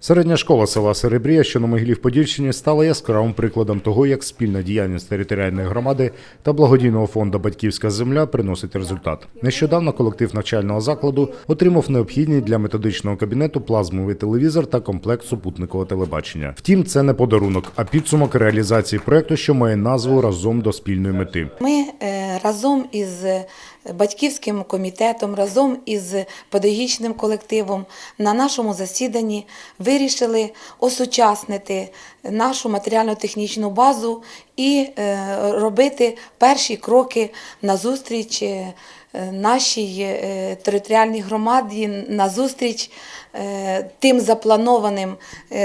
Середня школа села Серебрія, що на Могилів-Подільщині, стала яскравим прикладом того, як спільна діяльність територіальної громади та благодійного фонду Батьківська земля приносить результат. Нещодавно колектив навчального закладу отримав необхідні для методичного кабінету плазмовий телевізор та комплект супутникового телебачення. Втім, це не подарунок, а підсумок реалізації проекту, що має назву разом до спільної мети. Ми е, разом із е, батьківським комітетом, разом із педагогічним колективом на нашому засіданні вирішили осучаснити нашу матеріально-технічну базу і е, робити перші кроки назустріч е, нашій е, територіальній громаді, назустріч е, тим запланованим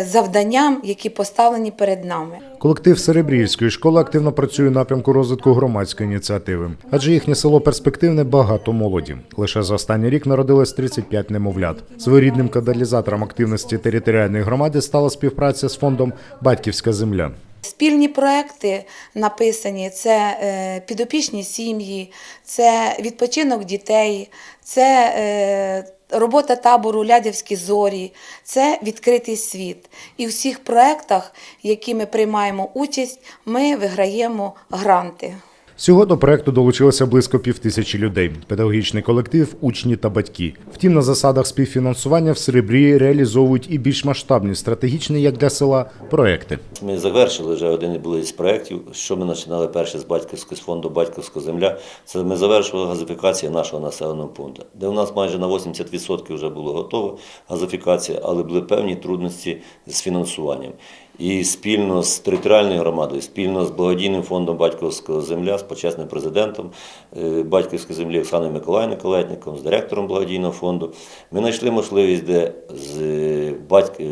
завданням, які поставлені перед нами. Колектив Серебріївської школи активно працює у напрямку розвитку громадської ініціативи, адже їхнє село перспективне багато молоді. Лише за останній рік народилось 35 немовлят. Своєрідним каталізатором активності територіальної громади стала співпраця з фондом Батьківська земля. Спільні проекти написані: це е, підопічні сім'ї, це відпочинок дітей, це е, робота табору Лядівські зорі, це відкритий світ. І в всіх проектах, які ми приймаємо участь, ми виграємо гранти. Всього до проекту долучилося близько півтисячі людей: педагогічний колектив, учні та батьки. Втім, на засадах співфінансування в Серебрії реалізовують і більш масштабні стратегічні, як для села, проекти. Ми завершили вже один із проєктів, що ми починали перше з батьківського фонду Батьківська земля. Це ми завершили газифікацію нашого населеного пункту, де у нас майже на 80% вже було готова газифікація, але були певні трудності з фінансуванням. І спільно з територіальною громадою, спільно з благодійним фондом батьківського земля, з почесним президентом е, Батьківської землі Оксаною Миколаївною Колетником, з директором благодійного фонду, ми знайшли можливість, де з е,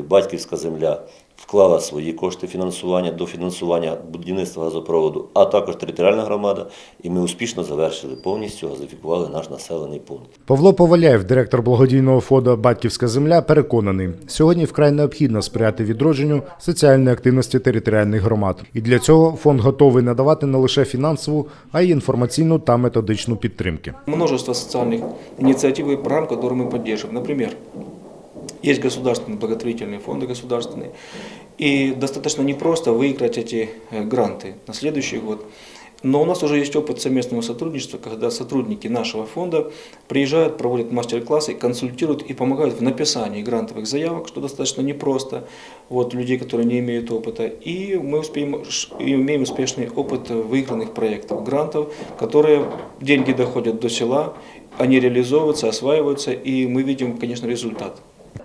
Батьківська земля вклала свої кошти фінансування до фінансування будівництва газопроводу, а також територіальна громада, і ми успішно завершили повністю газифікували наш населений пункт. Павло Поваляєв, директор благодійного фонду Батьківська земля, переконаний, сьогодні вкрай необхідно сприяти відродженню соціальної активності територіальних громад. І для цього фонд готовий надавати не лише фінансову, а й інформаційну та методичну підтримки. множество социальных инициатив и программ, которые мы поддерживаем. Например, есть государственные благотворительные фонды государственные, и достаточно непросто выиграть эти э, гранты на следующий год. Но у нас уже есть опыт совместного сотрудничества, когда сотрудники нашего фонда приезжают, проводят мастер-классы, консультируют и помогают в написании грантовых заявок, что достаточно непросто, вот, людей, которые не имеют опыта. И мы успеем, имеем успешный опыт выигранных проектов, грантов, которые деньги доходят до села, они реализовываются, осваиваются, и мы видим, конечно, результат.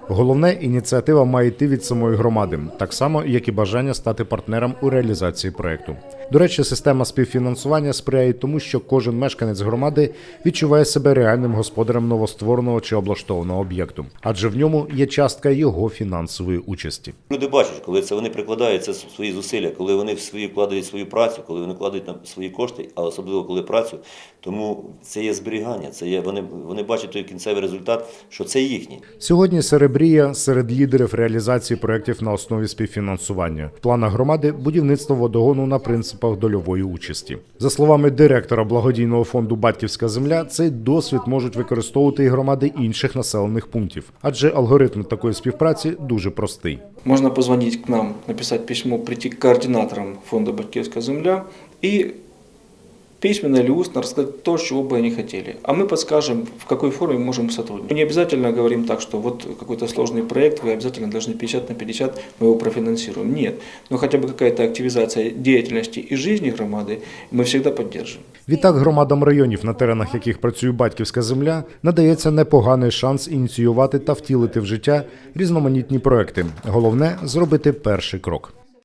Головне, ініціатива має йти від самої громади, так само як і бажання стати партнером у реалізації проекту. До речі, система співфінансування сприяє тому, що кожен мешканець громади відчуває себе реальним господарем новоствореного чи облаштованого об'єкту, адже в ньому є частка його фінансової участі. Люди бачать, коли це вони прикладають це свої зусилля, коли вони в свої вкладають свою працю, коли вони вкладають на свої кошти, а особливо коли працю. Тому це є зберігання, це є вони, вони бачать той кінцевий результат, що це їхній. Сьогодні Серебрія серед лідерів реалізації проєктів на основі співфінансування. В планах громади будівництво водогону на принципах дольової участі. За словами директора благодійного фонду Батьківська земля, цей досвід можуть використовувати і громади інших населених пунктів, адже алгоритм такої співпраці дуже простий. Можна позвонити к нам, написати письмо, прийти к координаторам фонду «Батьківська земля» и письменно или устно рассказать то, чего бы они хотели. А мы подскажем, в какой форме мы можем сотрудничать. Мы не обязательно говорим так, что вот какой-то сложный проект, вы обязательно должны 50 на 50, мы его профинансируем. Нет. Но хотя бы какая-то активизация деятельности и жизни громады мы всегда поддержим. Відтак громадам районів, на теренах яких працює батьківська земля, надається непоганий шанс ініціювати та втілити в життя різноманітні проекти. Головне зробити перший крок.